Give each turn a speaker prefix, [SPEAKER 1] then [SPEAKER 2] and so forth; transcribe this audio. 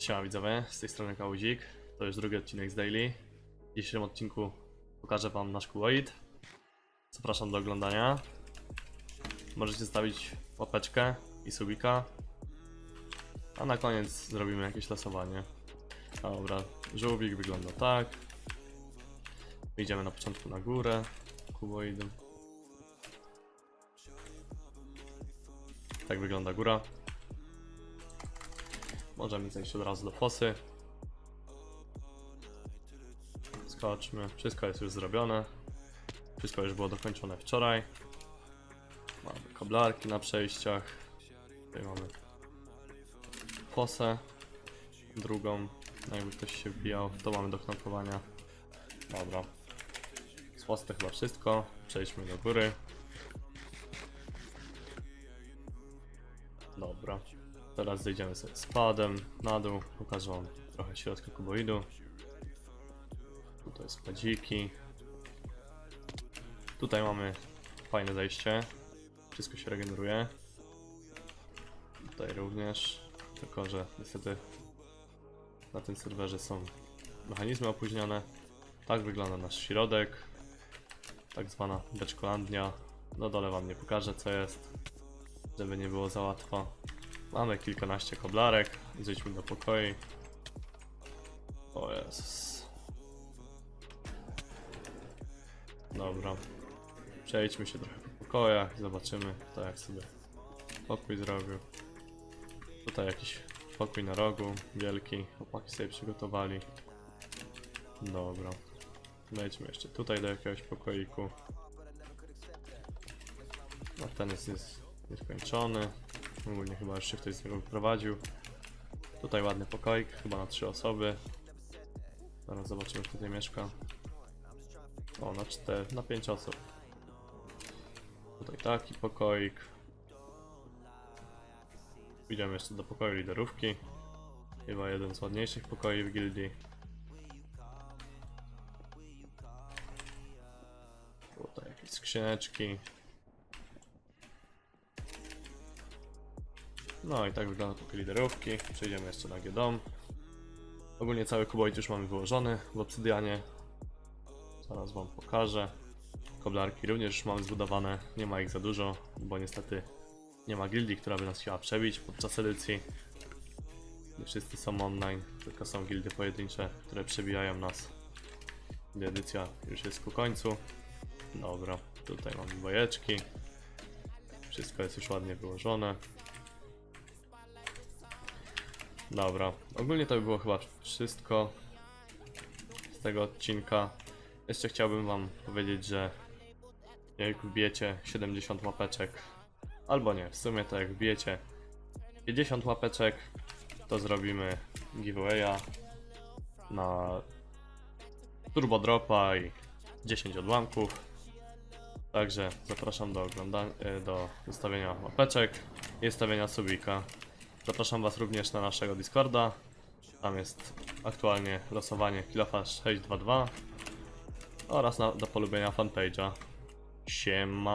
[SPEAKER 1] Siema widzowie, z tej strony Kałuzik. To już drugi odcinek z Daily. W dzisiejszym odcinku pokażę wam nasz kuboid. Zapraszam do oglądania. Możecie stawić łapeczkę i subika. A na koniec zrobimy jakieś losowanie. Dobra, żółwik wygląda tak. Idziemy na początku na górę kuboidem. Tak wygląda góra. Możemy zejść od razu do fosy. Skoczmy. Wszystko jest już zrobione. Wszystko już było dokończone wczoraj. Mamy koblarki na przejściach. Tutaj mamy fosę. Drugą. No jakby ktoś się wbijał, to mamy do knopkowania. Dobra. Z fosy chyba wszystko. Przejdźmy do góry. Dobra. Teraz zejdziemy sobie spadem na dół. Pokażę wam trochę środka kuboidu. Tutaj spadziki. Tutaj mamy fajne zejście. Wszystko się regeneruje. Tutaj również. Tylko, że niestety na tym serwerze są mechanizmy opóźnione. Tak wygląda nasz środek. Tak zwana beczkolandia. No dole wam nie pokażę co jest. Żeby nie było za łatwo. Mamy kilkanaście koblarek. Zejdźmy do pokoi. O Jezus. Dobra. Przejdźmy się trochę po pokojach. Zobaczymy kto jak sobie pokój zrobił. Tutaj jakiś pokój na rogu. Wielki. Chłopaki sobie przygotowali. Dobra. Wejdźmy jeszcze tutaj do jakiegoś pokoiku. A ten jest, jest nieskończony. Ogólnie chyba już się ktoś z niego wyprowadził. Tutaj ładny pokoik, chyba na trzy osoby. Zaraz zobaczymy kto tutaj mieszka. O, na cztery, na pięć osób. Tutaj taki pokoik. Idziemy jeszcze do pokoju liderówki. Chyba jeden z ładniejszych pokoi w gildii. Tutaj jakieś skrzyneczki. No i tak wygląda pokój liderówki. Przejdziemy jeszcze na G-dom. Ogólnie cały kuboid już mamy wyłożony w obsydianie. Zaraz wam pokażę. Koblarki również już mamy zbudowane. Nie ma ich za dużo, bo niestety nie ma gildii, która by nas chciała przebić podczas edycji. Nie wszyscy są online, tylko są gildy pojedyncze, które przebijają nas. Gdy edycja już jest ku końcu. Dobra, tutaj mamy bajeczki. Wszystko jest już ładnie wyłożone. Dobra, ogólnie to by było chyba wszystko z tego odcinka. Jeszcze chciałbym wam powiedzieć, że jak wbijecie 70 łapeczek, albo nie, w sumie to jak wbijecie 50 łapeczek, to zrobimy giveawaya na turbo dropa i 10 odłamków. Także zapraszam do oglądania, do zostawienia łapeczek i stawienia subika. Zapraszam Was również na naszego Discorda. Tam jest aktualnie losowanie Kilofa 622 oraz na, do polubienia fanpage'a. Siema.